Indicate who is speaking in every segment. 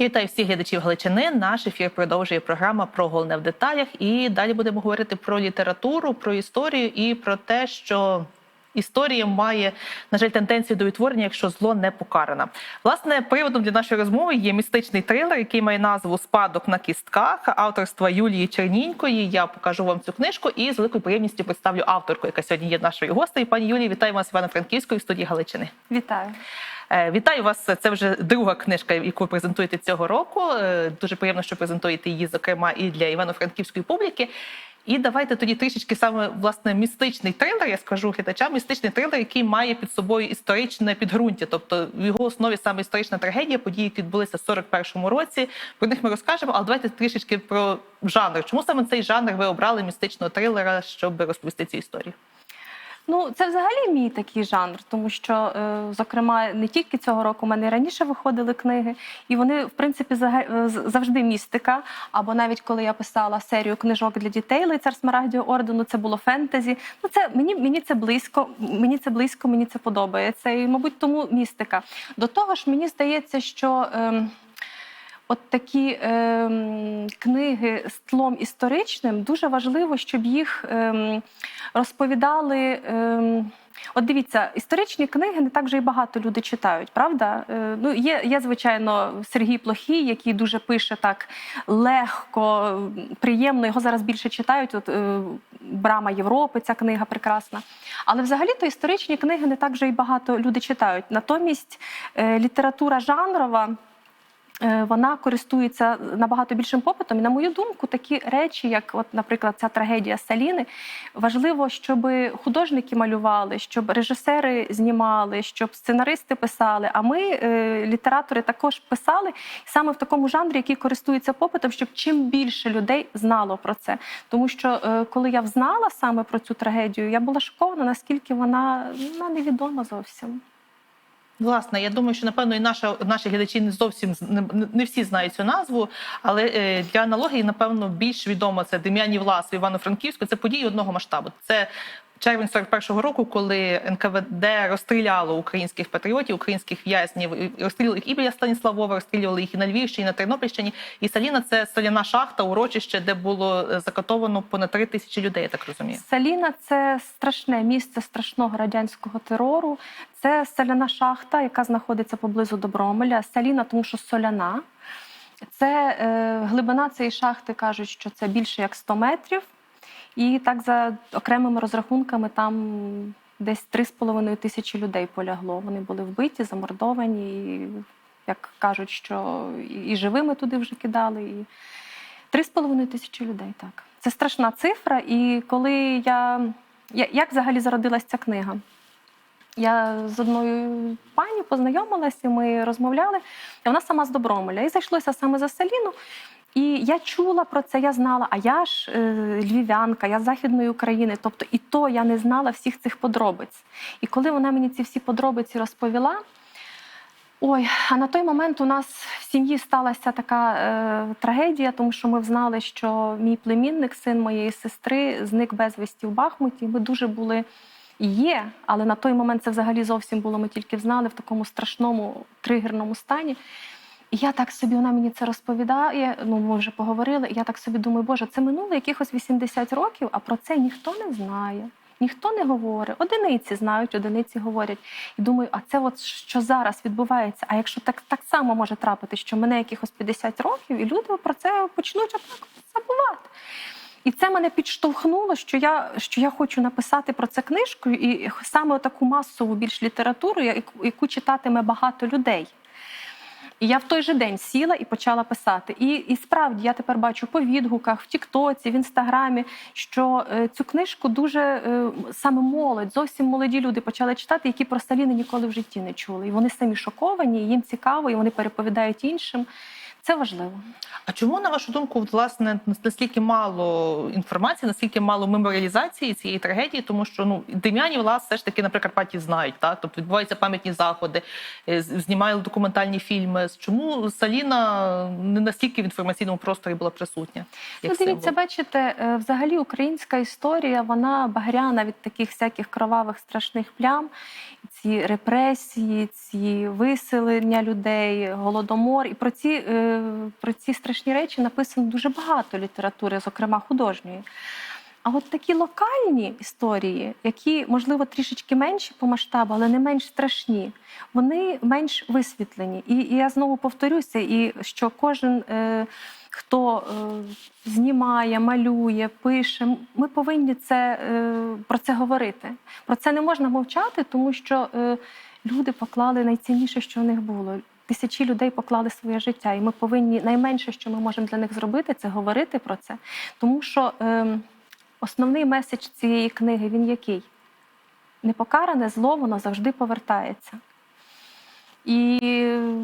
Speaker 1: Я вітаю всіх глядачів Галичини. Наш ефір продовжує програма про головне в деталях. І далі будемо говорити про літературу, про історію і про те, що історія має, на жаль, тенденцію до відтворення, якщо зло не покарано. Власне, приводом для нашої розмови є містичний трилер, який має назву Спадок на кістках авторства Юлії Чернінької. Я покажу вам цю книжку і з великою приємністю представлю авторку, яка сьогодні є нашою гостею. Пані Юлії, вітаю вас Івано-Франківської студії Галичини.
Speaker 2: Вітаю.
Speaker 1: Е, Вітаю вас. Це вже друга книжка, яку ви презентуєте цього року. Е, Дуже приємно, що презентуєте її, зокрема, і для івано-франківської публіки. І давайте тоді трішечки саме власне містичний трилер, я скажу глядачам, містичний трилер, який має під собою історичне підґрунтя. Тобто в його основі саме історична трагедія, події, які відбулися в 41-му році. Про них ми розкажемо, але давайте трішечки про жанр. Чому саме цей жанр ви обрали містичного трилера, щоб розповісти цю історію?
Speaker 2: Ну, це взагалі мій такий жанр, тому що, е, зокрема, не тільки цього року, у мене і раніше виходили книги, і вони, в принципі, е, завжди містика. Або навіть коли я писала серію книжок для дітей лицар Смарагдів ордену, це було фентезі. Ну, це мені, мені це близько, мені це близько, мені це подобається. І, мабуть, тому містика. До того ж, мені здається, що. ем, От такі ем, книги з тлом історичним дуже важливо, щоб їх ем, розповідали. Ем, От дивіться, історичні книги не так вже й багато люди читають, правда? Е, ну, є, є, звичайно, Сергій Плохій, який дуже пише так легко, приємно. Його зараз більше читають. От е, Брама Європи, ця книга прекрасна. Але взагалі-то історичні книги не так вже й багато люди читають. Натомість е, література жанрова. Е, Вона користується набагато більшим попитом. І на мою думку, такі речі, як, от, наприклад, ця трагедія Саліни, важливо, щоб художники малювали, щоб режисери знімали, щоб сценаристи писали. А ми, е, літератори, також писали саме в такому жанрі, який користується попитом, щоб чим більше людей знало про це. Тому що е, коли я взнала саме про цю трагедію, я була шокована, наскільки вона, вона невідома зовсім.
Speaker 1: Власне, я думаю, що напевно і наша наші глядачі не зовсім не, не всі знають цю назву, але е, для аналогії, напевно, більш відомо це Дем'янів Лас в Івано-Франківську. Це події одного масштабу. Це червень 41-го року, коли НКВД розстріляло українських патріотів, українських в'язнів, і розстрілювали їх і біля Станіславова, розстрілювали їх і на Львівщині, і на Тернопільщині. І Саліна це соляна шахта, урочище, де було е, закатовано понад три тисячі людей. Я так розумію.
Speaker 2: Саліна це страшне місце страшного радянського терору. Це соляна шахта, яка знаходиться поблизу Добромеля. Саліна, тому що соляна. Це е, глибина цієї шахти кажуть, що це більше як 100 метрів. І так за окремими розрахунками там десь 3,5 тисячі людей полягло. Вони були вбиті, замордовані. І, як кажуть, що і живими туди вже кидали. І 3,5 тисячі людей, так. Це страшна цифра. І коли я. Як взагалі зародилась ця книга? Я з одною пані познайомилася, ми розмовляли, і вона сама з Добромеля. І зайшлося саме за Саліну. І я чула про це, я знала, а я ж е, львів'янка, я з Західної України. Тобто і то я не знала всіх цих подробиць. І коли вона мені ці всі подробиці розповіла, Ой, а на той момент у нас в сім'ї сталася така е, трагедія, тому що ми взнали, що мій племінник, син моєї сестри, зник безвісті в Бахмуті. Ми дуже були є, але на той момент це взагалі зовсім було. Ми тільки взнали в такому страшному тригерному стані. І я так собі, вона мені це розповідає. Ну, ми вже поговорили. І я так собі думаю, Боже, це минуло якихось 80 років, а про це ніхто не знає. Ніхто не говорить, одиниці знають, одиниці говорять. І думаю, а це от що зараз відбувається? А якщо так, так само може трапити, що мене якихось 50 років, і люди про це почнуть забувати. І це мене підштовхнуло, що я, що я хочу написати про це книжку, і саме таку масову більш літературу, яку, читатиме багато людей. І я в той же день сіла і почала писати. І, і справді я тепер бачу по відгуках в Тіктоці, в інстаграмі, що е, цю книжку дуже е, саме молодь, зовсім молоді люди почали читати, які про Сталіни ніколи в житті не чули. І вони самі шоковані, і їм цікаво, і вони переповідають іншим. Це важливо.
Speaker 1: А чому, на вашу думку, власне, наскільки мало інформації, наскільки мало меморіалізації цієї трагедії? Тому що ну Дем'янів Лас все ж таки на Прикарпатті знають, так тобто відбуваються пам'ятні заходи, е, знімали документальні фільми. Чому Саліна не настільки в інформаційному просторі була присутня?
Speaker 2: Ну,
Speaker 1: Як
Speaker 2: дивіться,
Speaker 1: символ?
Speaker 2: бачите, е, взагалі українська історія, вона багряна від таких всяких кровавих страшних плям. ці репресії, ці виселення людей, голодомор. І про ці, е, про ці страшні речі написано дуже багато літератури, зокрема художньої. А от такі локальні історії, які, можливо, трішечки менші по масштабу, але не менш страшні, вони менш висвітлені. І, і я знову повторюся, і що кожен, е, хто е, знімає, малює, пише, ми повинні це, е, про це говорити. Про це не можна мовчати, тому що е, люди поклали найцінніше, що в них було. Тисячі людей поклали своє життя, і ми повинні найменше, що ми можемо для них зробити, це говорити про це. Тому що е, основний меседж цієї книги він який? Непокаране зло, воно завжди повертається. І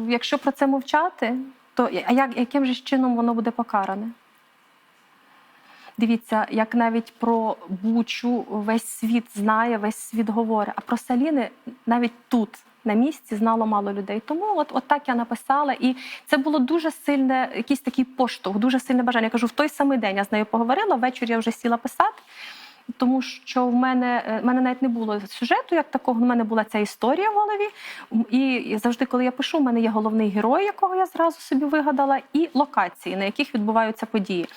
Speaker 2: якщо про це мовчати, то а як, яким же чином воно буде покаране? Дивіться, як навіть про Бучу весь світ знає, весь світ говорить. А про Саліни навіть тут, на місці, знало мало людей. Тому от, от так я написала. І це було дуже сильне, якийсь такий поштовх, дуже сильне бажання. Я кажу, в той самий день я з нею поговорила, ввечері я вже сіла писати. Тому що в мене, е, в мене навіть не було сюжету як такого, в мене була ця історія в голові. І завжди, коли я пишу, в мене є головний герой, якого я зразу собі вигадала, і локації, на яких відбуваються події.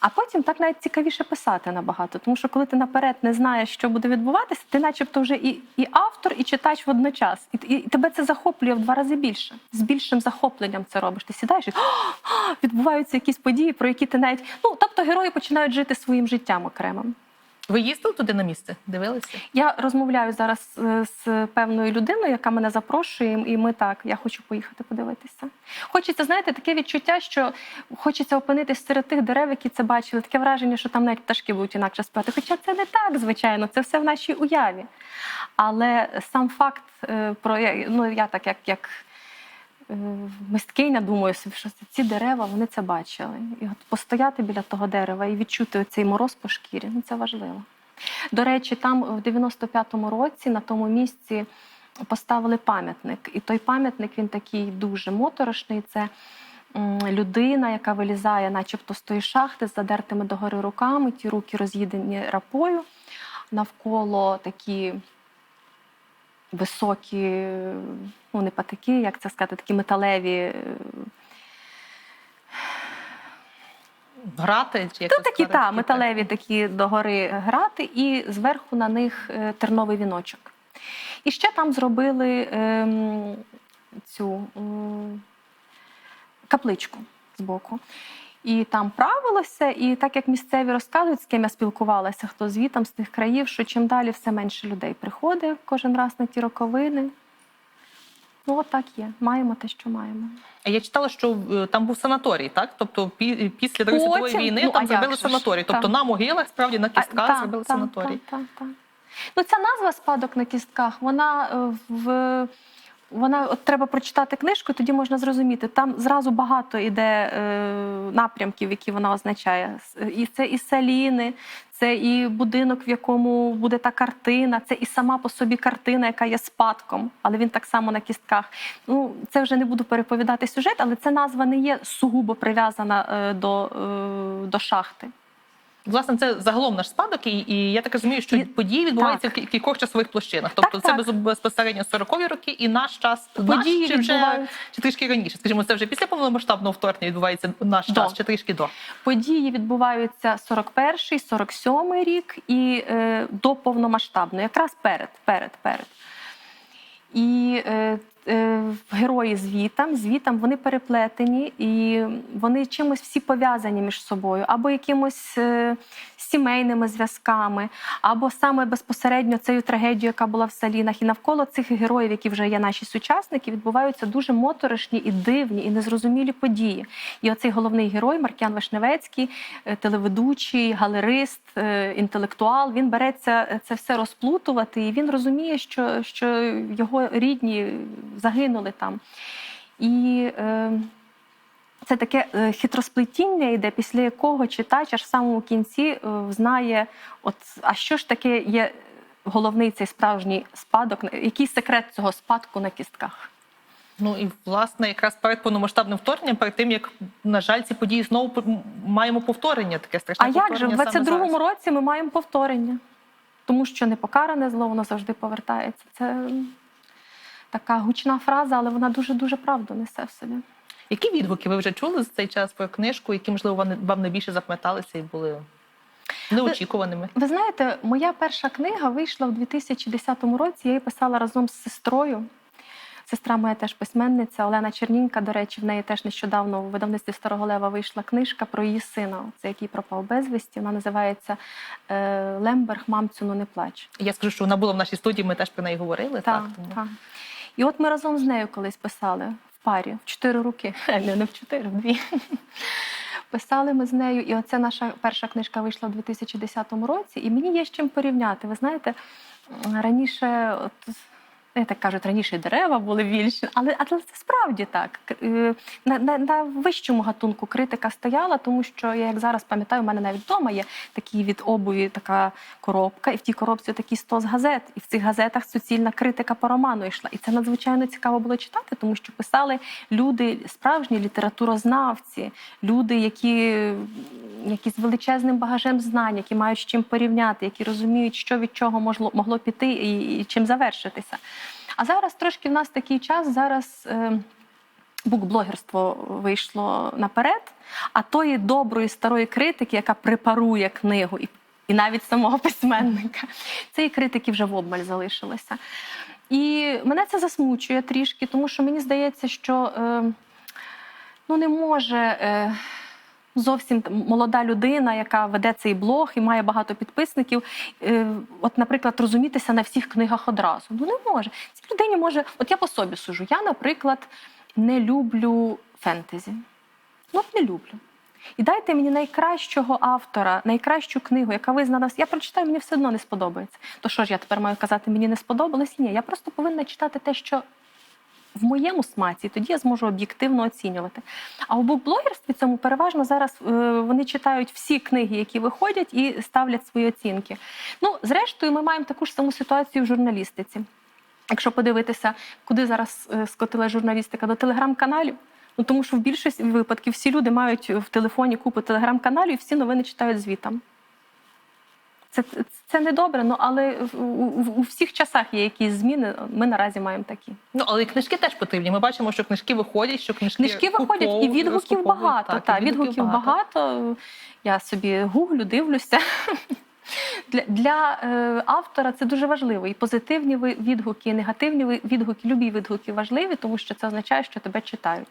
Speaker 2: А потім так навіть цікавіше писати набагато, тому що коли ти наперед не знаєш, що буде відбуватися, ти, начебто, вже і, і автор, і читач водночас, і, і тебе це захоплює в два рази більше. З більшим захопленням це робиш. Ти сідаєш і «А, відбуваються якісь події, про які ти навіть ну тобто герої починають жити своїм життям окремим.
Speaker 1: Ви їздили туди на місце? Дивилися?
Speaker 2: Я розмовляю зараз е, з певною людиною, яка мене запрошує, і ми так, я хочу поїхати подивитися. Хочеться, знаєте, таке відчуття, що хочеться опинитись серед тих дерев, які це бачили. Таке враження, що там навіть пташки будуть інакше спати. Хоча це не так, звичайно, це все в нашій уяві. Але сам факт е, про ну я так як. як Мисткиня, думаю що ці дерева вони це бачили. І от постояти біля того дерева і відчути цей мороз по шкірі ну це важливо. До речі, там в 95-му році на тому місці поставили пам'ятник. І той пам'ятник він такий дуже моторошний. Це людина, яка вилізає, начебто з тої шахти, з задертими догори руками, ті руки роз'їдені рапою. Навколо такі високі, ну не патики, як це сказати, такі металеві. е,
Speaker 1: Грати? Чи як
Speaker 2: Ну, такі та металеві такі догори грати, і зверху на них е, терновий віночок. І ще там зробили ем, цю ем, капличку збоку. І там правилося, і так як місцеві розказують, з ким я спілкувалася, хто звітом з тих країв, що чим далі все менше людей приходить кожен раз на ті роковини. Ну, от так є. Маємо те, що маємо.
Speaker 1: А Я читала, що е, там був санаторій, так? Тобто пі- після Другої світової війни
Speaker 2: ну,
Speaker 1: там зробили санаторій. Тобто
Speaker 2: Так.
Speaker 1: на могилах, справді на кістках
Speaker 2: та,
Speaker 1: зробили
Speaker 2: та,
Speaker 1: санаторій.
Speaker 2: та, та, та. Ну, ця назва спадок на кістках, вона е, в. Вона от треба прочитати книжку, тоді можна зрозуміти. Там зразу багато іде е, напрямків, які вона означає. І це і саліни, це і будинок, в якому буде та картина, це і сама по собі картина, яка є спадком, але він так само на кістках. Ну це вже не буду переповідати сюжет, але ця назва не є сугубо прив'язана е, до, е, до шахти.
Speaker 1: Власне, це загалом наш спадок, і, і я так розумію, що
Speaker 2: І-
Speaker 1: події відбуваються
Speaker 2: так.
Speaker 1: в кількох часових площинах. Тобто, це
Speaker 2: так.
Speaker 1: безпосередньо 40-ві роки і наш час
Speaker 2: Події
Speaker 1: наш, чи, вже, чи трішки раніше. Скажімо, це вже після повномасштабного вторгнення відбувається наш
Speaker 2: До.
Speaker 1: час, чи трішки до.
Speaker 2: Події відбуваються 41-й, 47-й рік і е, до повномасштабної, якраз перед, перед, перед. І е, герої з Вітам, з Вітам вони переплетені і вони чимось всі пов'язані між собою, або якимось е, сімейними зв'язками, або саме безпосередньо цією трагедією, яка була в Салінах. І навколо цих героїв, які вже є наші сучасники, відбуваються дуже моторошні і дивні, і незрозумілі події. І оцей головний герой Маркян Вишневецький, е, телеведучий, галерист, е, інтелектуал. Він береться е, це все розплутувати, і він розуміє, що, що його рідні загинули там. І е, це таке е, хитросплетіння йде, після якого читач аж в самому кінці е, знає, от, а що ж таке є головний цей справжній спадок, який секрет цього спадку на кістках.
Speaker 1: Ну і власне, якраз перед повномасштабним вторгненням, перед тим як на жаль, ці події знову маємо повторення, таке страшне
Speaker 2: А як же в
Speaker 1: повторення
Speaker 2: 22-му році ми маємо повторення? Тому що непокаране зло воно завжди повертається. Це така гучна фраза, але вона дуже дуже правду несе в собі.
Speaker 1: Які відгуки ви вже чули за цей час про книжку, які, можливо, вам, найбільше запам'яталися і були неочікуваними?
Speaker 2: Ви знаєте, моя перша книга вийшла у 2010 році. Я її писала разом з сестрою. Сестра моя теж письменниця Олена Чернінка. До речі, в неї теж нещодавно у видавництві Старого Лева вийшла книжка про її сина, це який пропав безвісті. Вона називається е, Лемберг, мамцю, ну не плач.
Speaker 1: Я скажу, що вона була в нашій студії, ми теж про неї говорили. Так,
Speaker 2: Так,
Speaker 1: тому.
Speaker 2: так. І от ми разом з нею колись писали в парі в чотири роки. Не, не в чотири, в дві. Писали ми з нею, і оце наша перша книжка вийшла у 2010 році. І мені є з чим порівняти. Ви знаєте, раніше, от, так кажуть, раніше дерева були більші, але, але це справді так. Е, На, на, на вищому гатунку критика стояла, тому що я як зараз пам'ятаю, у мене навіть вдома є такі від обуві така коробка, і в тій коробці такі стос газет. І в цих газетах суцільна критика по роману йшла. І це надзвичайно цікаво було читати, тому що писали люди, справжні літературознавці, люди, які, які з величезним багажем знань, які мають з чим порівняти, які розуміють, що від чого могло, могло піти і, і чим завершитися. А зараз трошки в нас такий час, зараз. Е, Букблогерство вийшло наперед, а тої доброї старої критики, яка препарує книгу, і, і навіть самого письменника, цієї критики вже в обмаль залишилося. І мене це засмучує трішки, тому що мені здається, що е, ну, не може. Е, Зовсім молода людина, яка веде цей блог і має багато підписників, е, от, наприклад, розумітися на всіх книгах одразу. Ну не може. Цій людині може, от я по собі сужу. Я, наприклад, не люблю фентезі. Ну, не люблю. І дайте мені найкращого автора, найкращу книгу, яка визнана. Я прочитаю, мені все одно не сподобається. То що ж я тепер маю казати, мені не сподобалось? Ні, я просто повинна читати те, що в моєму смаці, тоді я зможу об'єктивно оцінювати. А у букблогерстві цьому переважно зараз е, вони читають всі книги, які виходять, і ставлять свої оцінки. Ну, зрештою, ми маємо таку ж саму ситуацію в журналістиці. Якщо подивитися, куди зараз е, скотила журналістика до телеграм-каналів. Ну тому що в більшості випадків всі люди мають в телефоні купу телеграм-каналів і всі новини читають звітам. Це, це не добре, ну але у, у, у всіх часах є якісь зміни. Ми наразі маємо такі.
Speaker 1: Ну, але і книжки теж потрібні. Ми бачимо, що книжки виходять, що книжки,
Speaker 2: Книжки виходять, і відгуків багато.
Speaker 1: Так,
Speaker 2: та,
Speaker 1: і
Speaker 2: відгуків багато. Я собі гуглю, дивлюся. Для, для е, автора це дуже важливо. І позитивні відгуки, і негативні відгуки, любі відгуки важливі, тому що це означає, що тебе читають.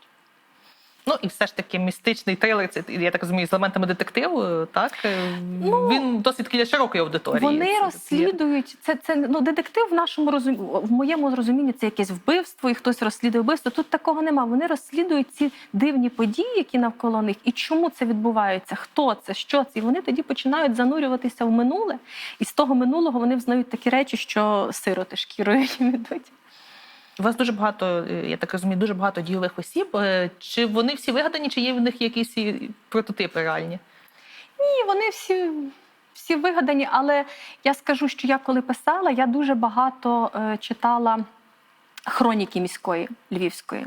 Speaker 1: Ну і все ж таки містичний трейлер, це я так розумію, з елементами детективу. Так Е,
Speaker 2: Ну,
Speaker 1: він досить для широкої аудиторії.
Speaker 2: Вони
Speaker 1: Це
Speaker 2: розслідують це. Це ну детектив в нашому розумі, в моєму розумінні. Це якесь вбивство, і хтось розслідує вбивство. Тут такого нема. Вони розслідують ці дивні події, які навколо них, і чому це відбувається, хто це, що це. І вони тоді починають занурюватися в минуле, і з того минулого вони взнають такі речі, що сироти шкірою їм ідуть.
Speaker 1: У вас дуже багато, е, я так розумію, дуже багато дійових осіб. Е, Чи вони всі вигадані, чи є в них якісь прототипи реальні?
Speaker 2: Ні, вони всі. Всі вигадані, але я скажу, що я коли писала, я дуже багато е, читала хроніки міської львівської.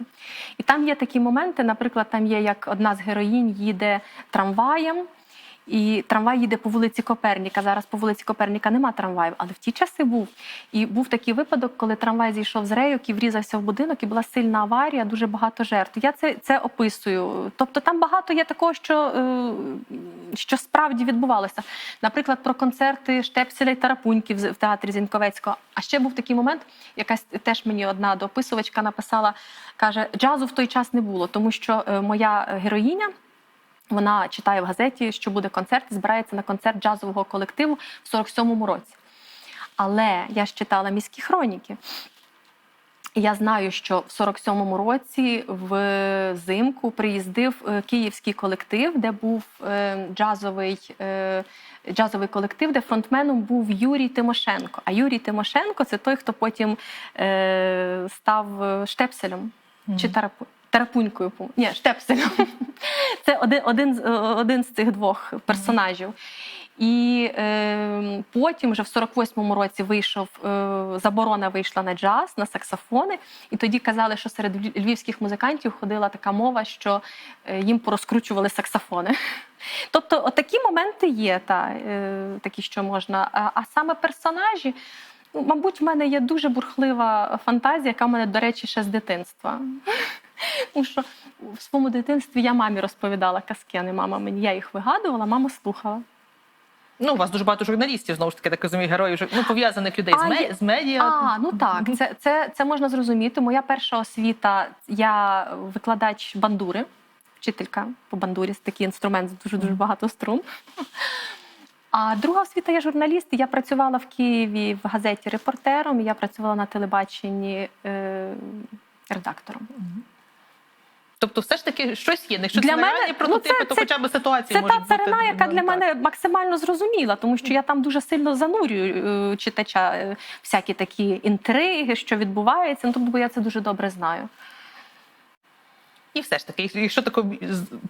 Speaker 2: І там є такі моменти, наприклад, там є як одна з героїнь їде трамваєм. І трамвай їде по вулиці Коперніка. Зараз по вулиці Коперніка нема трамваїв, але в ті часи був. І був такий випадок, коли трамвай зійшов з рейок і врізався в будинок, і була сильна аварія, дуже багато жертв. Я це, це описую. Тобто там багато є такого, що, е, що справді відбувалося. Наприклад, про концерти Штепселя і Тарапуньків в театрі Зіньковецького. А ще був такий момент, якась теж мені одна дописувачка написала, каже: джазу в той час не було, тому що е, моя героїня. Вона читає в газеті, що буде концерт, і збирається на концерт джазового колективу в 47-му році. Але я ж читала міські хроніки. І я знаю, що в 47-му році взимку приїздив е, київський колектив, де був е, джазовий, е, джазовий колектив, де фронтменом був Юрій Тимошенко. А Юрій Тимошенко це той, хто потім став штепселем чи тарапу. Тарапунькою, ні, штепселем. Це один, один, один з цих двох персонажів. І е, потім, вже в 48-му році, вийшов е, заборона вийшла на джаз, на саксофони. І тоді казали, що серед львівських музикантів ходила така мова, що е, їм порозкручували саксофони. Тобто, такі моменти є, та, е, такі, що можна. А, а саме персонажі. Ну, мабуть, в мене є дуже бурхлива фантазія, яка в мене, до речі, ще з дитинства. Тому що в своєму дитинстві я мамі розповідала казки, а не мама мені. Я їх вигадувала, мама слухала.
Speaker 1: Ну, у вас дуже багато журналістів, знову ж таки, так розумію, героїв ну, пов'язаних людей з,
Speaker 2: А,
Speaker 1: ме- з медіа.
Speaker 2: А, ну так, це, це, це можна зрозуміти. Моя перша освіта, я викладач бандури, вчителька по бандурі, це такий інструмент з дуже дуже багато струн. А друга освіта я журналіст. Я працювала в Києві в газеті репортером. Я працювала на телебаченні е, редактором.
Speaker 1: Тобто, все ж таки щось є. Якщо
Speaker 2: Для
Speaker 1: це
Speaker 2: мене-
Speaker 1: прототипи,
Speaker 2: ну, це-
Speaker 1: то
Speaker 2: це-
Speaker 1: хоча б ситуація.
Speaker 2: Це та
Speaker 1: бути.
Speaker 2: царина, яка для
Speaker 1: так.
Speaker 2: мене максимально зрозуміла, тому що я там дуже сильно занурюю е, читача е, всякі такі інтриги, що відбувається. Ну, тобто, бо я це дуже добре знаю.
Speaker 1: І все ж таки, якщо тако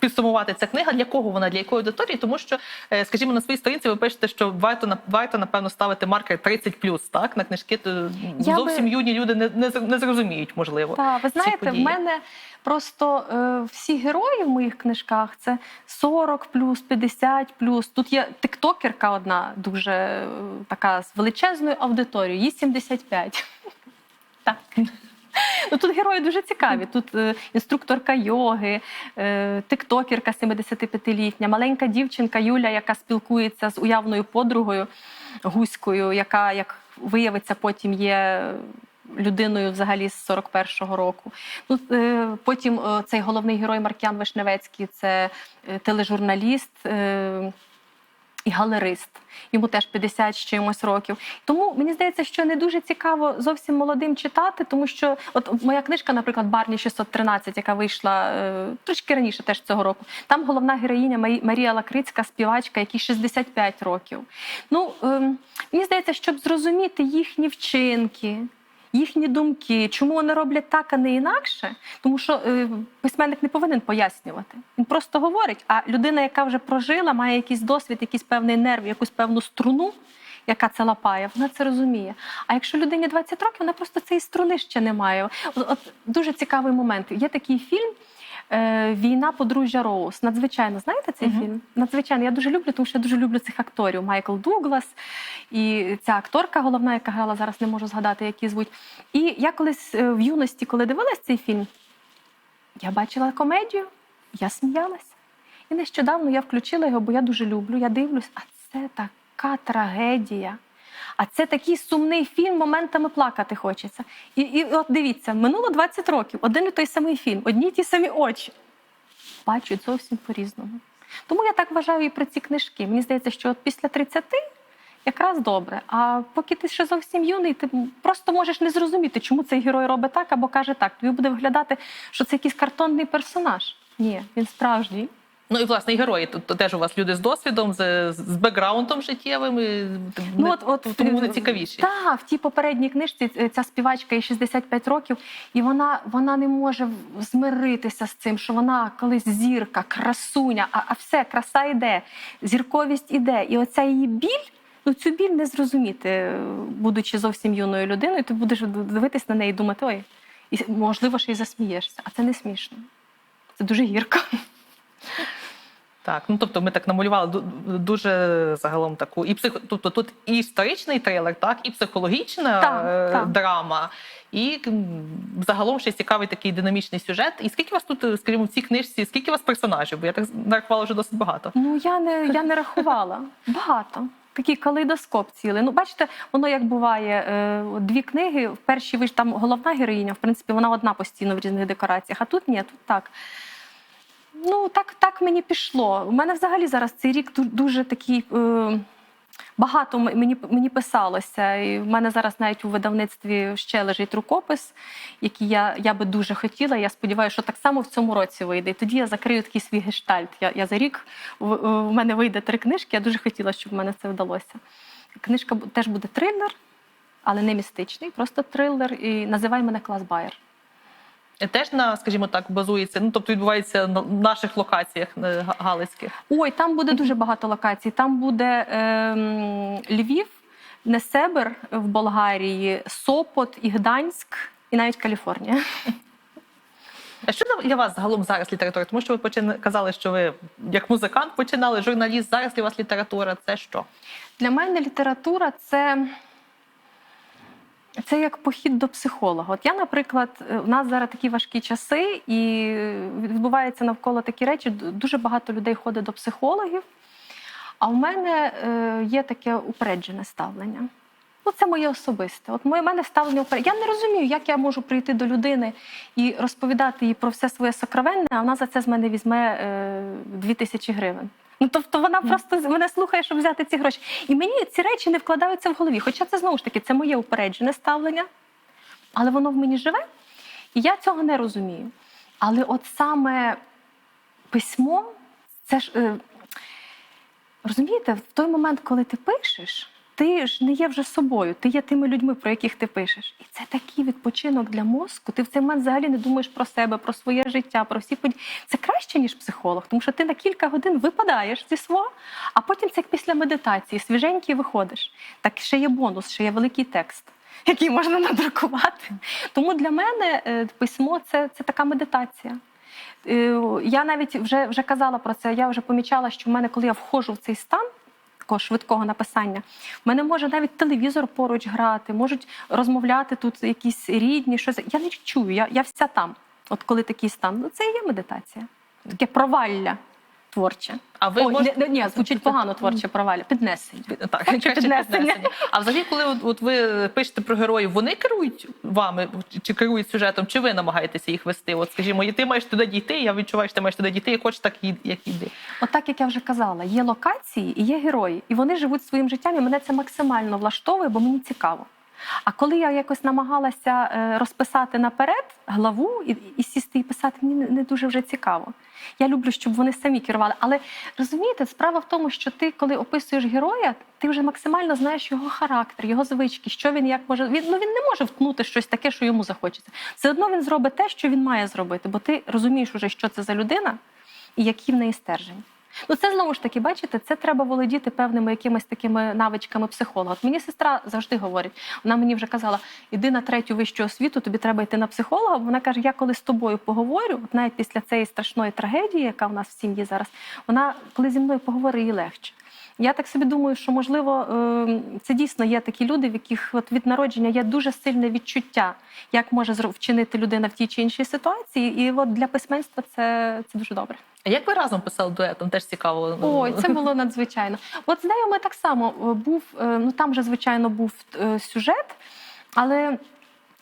Speaker 1: підсумувати ця книга, для кого вона, для якої аудиторії, тому що, е, скажімо, на своїй сторінці ви пишете, що варто варто напевно ставити маркер 30+, так на книжки, то
Speaker 2: Я
Speaker 1: зовсім
Speaker 2: би-
Speaker 1: юні люди не, не, не зрозуміють, можливо.
Speaker 2: Так, ви знаєте, в мене просто е, всі герої в моїх книжках це 40 плюс, 50 плюс. Тут є тиктокерка одна дуже е, така з величезною аудиторією, їй 75. Так. Ну, тут герої дуже цікаві. Тут е, інструкторка йоги, е, тиктокерка 75-літня, маленька дівчинка Юля, яка спілкується з уявною подругою Гуською, яка, як виявиться, потім є людиною взагалі з 41-го року. Ну, потім е, цей головний герой Маркян Вишневецький це е, тележурналіст. Е, і галерист. Йому теж 50 з чимось років. Тому мені здається, що не дуже цікаво зовсім молодим читати, тому що от моя книжка, наприклад, Барні 613, яка вийшла е, трошки раніше, теж цього року. Там головна героїня Марі- Марія Лакрицька, співачка, якій 65 років. Ну ем, мені здається, щоб зрозуміти їхні вчинки. Їхні думки, чому вони роблять так, а не інакше, тому що е, письменник не повинен пояснювати. Він просто говорить. А людина, яка вже прожила, має якийсь досвід, якийсь певний нерв, якусь певну струну, яка це лапає, вона це розуміє. А якщо людині 20 років, вона просто цієї струни ще не має. От, от дуже цікавий момент. Є такий фільм. Е, Війна подружжя Роуз. Надзвичайно знаєте цей
Speaker 1: Мгм.
Speaker 2: фільм? Надзвичайно. Я дуже люблю, тому що я дуже люблю цих акторів. Майкл Дуглас і ця акторка головна, яка грала зараз, не можу згадати, як її звуть. І я колись е, в юності, коли дивилась цей фільм, я бачила комедію, я сміялась. І нещодавно я включила його, бо я дуже люблю. Я дивлюсь, а це така трагедія. А це такий сумний фільм, моментами плакати хочеться. І, і от дивіться, минуло 20 років, один і той самий фільм, одні й ті самі очі. Бачать зовсім по-різному. Тому я так вважаю і про ці книжки. Мені здається, що от після 30 якраз добре. А поки ти ще зовсім юний, ти просто можеш не зрозуміти, чому цей герой робить так або каже так. Тобі буде виглядати, що це якийсь картонний персонаж. Ні, він справжній.
Speaker 1: Ну і власне і герої тут теж у вас люди з досвідом, з, з бекграундом життєвим. і
Speaker 2: Ну,
Speaker 1: не-
Speaker 2: от, от,
Speaker 1: тому вони цікавіші.
Speaker 2: Так, в тій попередній книжці е, ця співачка їй 65 років, і вона, вона не може змиритися з цим, що вона колись зірка, красуня, а, а все, краса йде, зірковість іде. І оця її біль. Ну, цю біль не зрозуміти, е, будучи зовсім юною людиною, ти будеш дивитись на неї і думати, ой, і можливо, ще й засмієшся. А це не смішно. Це дуже гірко.
Speaker 1: Так, ну тобто ми так намалювали дуже загалом таку і психо, тобто тут і історичний трилер, так, і психологічна
Speaker 2: Так,
Speaker 1: е,
Speaker 2: так.
Speaker 1: драма, і загалом ще цікавий такий динамічний сюжет. І скільки вас тут, е, скажімо, в цій книжці, скільки у вас персонажів? Бо я так нарахувала вже досить багато.
Speaker 2: Ну я не, я не рахувала. Багато. Такий калейдоскоп цілий. Ну, бачите, воно як буває. Е, дві книги. В першій ви ж там головна героїня, в принципі, вона одна постійно в різних декораціях, а тут ні, тут так. Ну, так, так мені пішло. У мене взагалі зараз цей рік дуже такий. Е, Багато мені, мені писалося, і в мене зараз навіть у видавництві ще лежить рукопис, який я, я би дуже хотіла. Я сподіваюся, що так само в цьому році вийде. І тоді я закрию такий свій гештальт. Я, я за рік в, в мене вийде три книжки. Я дуже хотіла, щоб в мене це вдалося. Книжка теж буде трилер, але не містичний, просто трилер. І називай мене Клас Байер.
Speaker 1: Теж на, скажімо так, базується, ну тобто відбувається на наших локаціях е, галицьких.
Speaker 2: Ой, там буде дуже багато локацій. Там буде ем, Львів, Несебер в Болгарії, Сопот і Гданськ, і навіть Каліфорнія.
Speaker 1: А що для вас загалом зараз література? Тому що ви почина... казали, що ви як музикант починали, журналіст, зараз для вас література це що?
Speaker 2: Для мене література це це як похід до психолога. От я, наприклад, е, у нас зараз такі важкі часи, і е, відбуваються навколо такі речі. Дуже багато людей ходить до психологів. А в мене е, є таке упереджене ставлення. Ну, це моє особисте. От моє мене ставлення уперед. Я не розумію, як я можу прийти до людини і розповідати їй про все своє сокровенне, а вона за це з мене візьме е, дві тисячі гривень. Ну, тобто вона просто мене слухає, щоб взяти ці гроші. І мені ці речі не вкладаються в голові. Хоча це знову ж таки це моє упереджене ставлення, але воно в мені живе, і я цього не розумію. Але от саме письмо, це ж е, розумієте, в той момент, коли ти пишеш, ти ж не є вже собою, ти є тими людьми, про яких ти пишеш. І це такий відпочинок для мозку. Ти в цей момент взагалі не думаєш про себе, про своє життя, про всі події. Це краще, ніж психолог, тому що ти на кілька годин випадаєш зі свого, а потім це як після медитації, свіженький виходиш. Так ще є бонус, ще є великий текст. Який можна надрукувати. Тому для мене е, письмо це, це така медитація. Е, Я навіть вже, вже казала про це. Я вже помічала, що в мене, коли я входжу в цей стан такого швидкого написання, в мене може навіть телевізор поруч грати, можуть розмовляти тут якісь рідні, щось. Я не чую, я, я вся там. От коли такий стан, ну це і є медитація, таке провалля творче.
Speaker 1: А ви
Speaker 2: Ой,
Speaker 1: можете...
Speaker 2: не, ні, звучить погано творче провалля, піднесення.
Speaker 1: Так, краще
Speaker 2: піднесення.
Speaker 1: піднесення. А взагалі, коли от, от ви пишете про героїв, вони керують вами чи керують сюжетом, чи ви намагаєтеся їх вести? От скажімо, і ти маєш туди дійти, я відчуваю, що ти маєш туди дійти, як хочеш, так і як іди.
Speaker 2: От так як я вже казала, є локації і є герої, і вони живуть своїм життям, і мене це максимально влаштовує, бо мені цікаво. А коли я якось намагалася е, розписати наперед главу і, і сісти і писати, мені не- дуже вже цікаво. Я люблю, щоб вони самі керували. Але розумієте, справа в тому, що ти, коли описуєш героя, ти вже максимально знаєш його характер, його звички, що він як може. Він ну він не може вткнути щось таке, що йому захочеться. Все одно він зробить те, що він має зробити, бо ти розумієш уже, що це за людина і які в неї стержень. Ну, це знову ж таки, бачите, це треба володіти певними якимись такими навичками психолога. От мені сестра завжди говорить, вона мені вже казала: іди на третю вищу освіту, тобі треба йти на психолога. Вона каже: я коли з тобою поговорю, от навіть після цієї страшної трагедії, яка в нас в сім'ї зараз, вона коли зі мною поговорить, їй легше. Я так собі думаю, що можливо е, це дійсно є такі люди, в яких от від народження є дуже сильне відчуття, як може вчинити людина в тій чи іншій ситуації. І от для письменства це, це дуже добре.
Speaker 1: А як ви разом писали дуетом? Теж цікаво.
Speaker 2: Ой, це було надзвичайно. От з нею ми так само е, був. е, Ну там же звичайно був е, сюжет, але.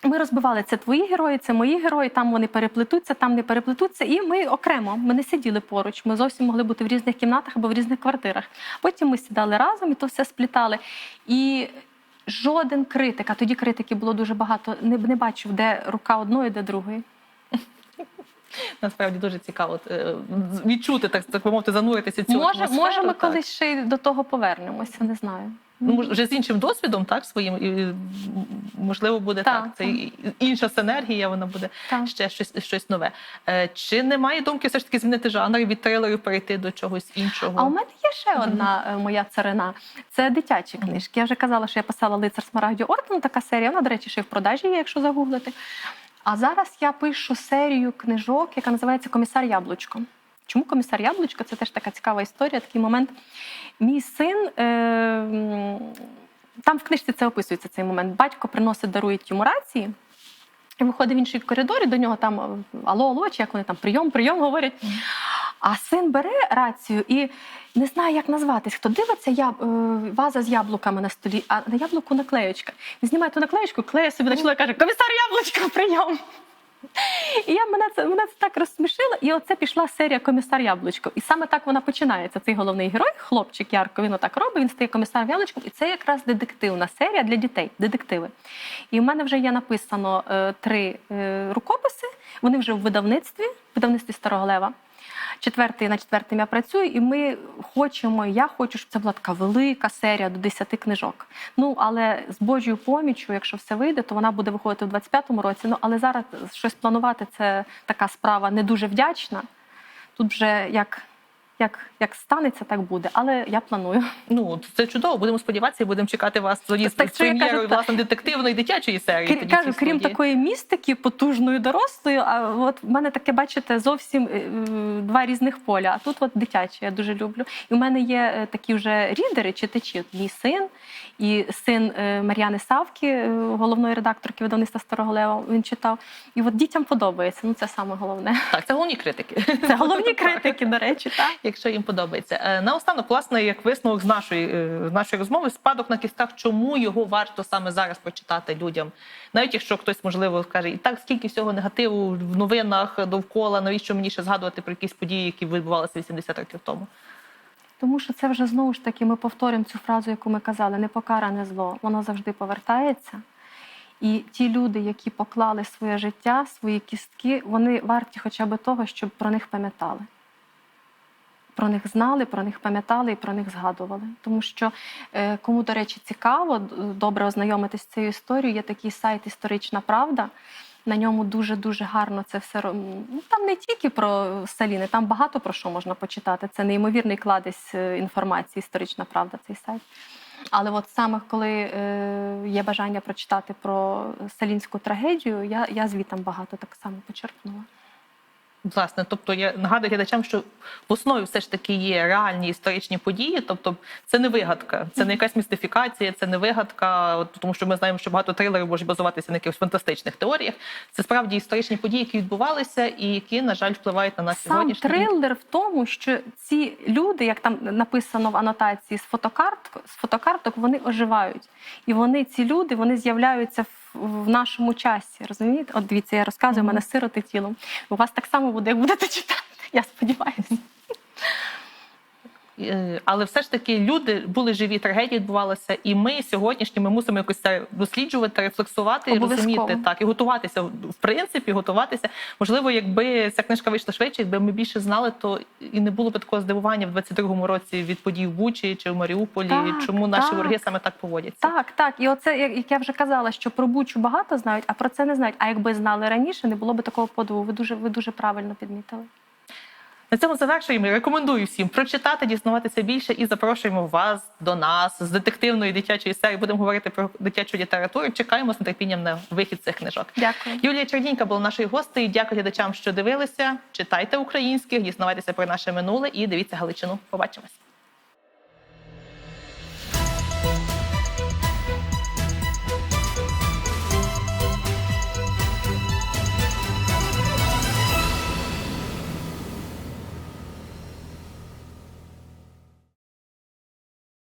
Speaker 2: Ми розбивали це твої герої, це мої герої. Там вони переплетуться, там не переплетуться. І ми окремо ми не сиділи поруч. Ми зовсім могли бути в різних кімнатах або в різних квартирах. Потім ми сідали разом і то все сплітали. І жоден критик, а тоді критики було дуже багато. Не, не бачив, де рука одної, де другої.
Speaker 1: Насправді дуже цікаво е, відчути, так, так мовити, зануритися цю
Speaker 2: Може,
Speaker 1: атмосферу.
Speaker 2: може, ми
Speaker 1: так.
Speaker 2: колись ще й до того повернемося. Не знаю.
Speaker 1: Ну, вже з іншим досвідом, так, своїм, і, можливо, буде так.
Speaker 2: Так,
Speaker 1: Це
Speaker 2: так.
Speaker 1: інша синергія, вона буде
Speaker 2: Так.
Speaker 1: ще щось, щось нове. Е, чи немає думки все ж таки змінити жанр і від трилерів перейти до чогось іншого?
Speaker 2: А у мене є ще одна е, моя царина. Це дитячі книжки. Я вже казала, що я писала лицар Смарагдю Ортон, така серія. Вона, до речі, ще й в продажі є, якщо загуглити. А зараз я пишу серію книжок, яка називається Комісар Яблучко. Чому комісар Яблучко? Це теж така цікава історія, такий момент. Мій син. Е, там в книжці це описується цей момент. Батько приносить, дарують йому рації. І виходить в інший коридор, і до нього там е, алло, алло, чи як вони там прийом, прийом говорять. А син бере рацію і не знає, як назватись. Хто дивиться, я, е, ваза з яблуками на столі, а на яблуку наклеєчка. Він знімає ту наклеєчку, клеє собі на чоловіка каже: комісар яблучко, прийом. І я мене це мене це так розсмішило. І оце пішла серія Комісар Яблучко. І саме так вона починається. Цей головний герой, хлопчик Ярко, він отак робить, він стає комісаром Яблучком. І це якраз детективна серія для дітей. Детективи. І в мене вже є написано е, три е, рукописи. Вони вже в видавництві, в видавництві Старого Лева. Четвертий на четвертим я працюю, і ми хочемо. Я хочу, щоб це була така велика серія до 10 книжок. Ну але з Божою поміччю, якщо все вийде, то вона буде виходити у 25-му році. Ну але зараз щось планувати це така справа не дуже вдячна. Тут вже як Як, як станеться, так буде. Але я планую.
Speaker 1: Ну це чудово. Будемо сподіватися, і будемо чекати вас тоді
Speaker 2: Так,
Speaker 1: з прем'єрою власне детективної дитячої серії.
Speaker 2: Крі-
Speaker 1: тоді
Speaker 2: кажу, крім
Speaker 1: студії.
Speaker 2: такої містики, потужної дорослої, а от в мене таке, бачите, зовсім е, е, два різних поля. А тут от дитяче, я дуже люблю. І в мене є е, такі вже рідери, читачі. От Мій син і син Мар'яни Савки, головної редакторки видавництва Старого Лева. Він читав. І от дітям подобається. Ну це саме головне.
Speaker 1: Так, це головні критики.
Speaker 2: Це головні критики, до речі, так.
Speaker 1: Якщо їм подобається. Е, Наостанок, власне, як висновок з нашої, е, з нашої розмови, спадок на кістках, чому його варто саме зараз прочитати людям? Навіть якщо хтось, можливо, скаже, і так скільки всього негативу в новинах довкола, навіщо мені ще згадувати про якісь події, які відбувалися 80 років тому?
Speaker 2: Тому що це вже знову ж таки ми повторюємо цю фразу, яку ми казали: непокаране зло, воно завжди повертається. І ті люди, які поклали своє життя, свої кістки, вони варті хоча б того, щоб про них пам'ятали. Про них знали, про них пам'ятали і про них згадували. Тому що е, кому, до речі, цікаво добре ознайомитись з цією історією, є такий сайт Історична Правда. На ньому дуже дуже гарно це все ну, там не тільки про Саліни, там багато про що можна почитати. Це неймовірний кладезь е, інформації, історична правда, цей сайт. Але от саме коли е, є бажання прочитати про салінську трагедію, я, я звітам багато так само почерпнула.
Speaker 1: Власне, тобто я нагадую глядачам, що в основі все ж таки є реальні історичні події, тобто це не вигадка, це не якась містифікація, це не вигадка, от, тому що ми знаємо, що багато трилерів можуть базуватися на якихось фантастичних теоріях. Це справді історичні події, які відбувалися, і які, на жаль, впливають на нас
Speaker 2: Сам
Speaker 1: сьогоднішній
Speaker 2: трилер в тому, що ці люди, як там написано в анотації з фотокарток, з фотокарток, вони оживають. І вони, ці люди, вони з'являються в, в нашому часі. Розумієте? От дивіться, я розказую,
Speaker 1: у
Speaker 2: мене сироти тіло. У вас так само буде, як будете читати. Я сподіваюся.
Speaker 1: Е, Але все ж таки люди були живі, трагедії відбувалися, і ми сьогоднішні ми мусимо якось це досліджувати, рефлексувати і розуміти так і готуватися. В принципі, готуватися. Можливо, якби ця книжка вийшла швидше, якби ми більше знали, то і не було б такого здивування в 22-му році від подій в Бучі чи в Маріуполі.
Speaker 2: Так,
Speaker 1: чому наші
Speaker 2: так.
Speaker 1: вороги саме так поводяться?
Speaker 2: Так, так. І оце, як як я вже казала, що про Бучу багато знають, а про це не знають. А якби знали раніше, не було б такого подиву. Ви дуже, ви дуже правильно підмітили.
Speaker 1: На цьому завершуємо. Рекомендую всім прочитати, дізнаватися більше і запрошуємо вас до нас з детективної дитячої серії. Будемо говорити про дитячу літературу. Чекаємо з нетерпінням на вихід цих книжок.
Speaker 2: Дякую.
Speaker 1: Юлія Чернінька була нашою гостею. Дякую глядачам, що дивилися. Читайте українських, дізнавайтеся про наше минуле і дивіться Галичину. Побачимось.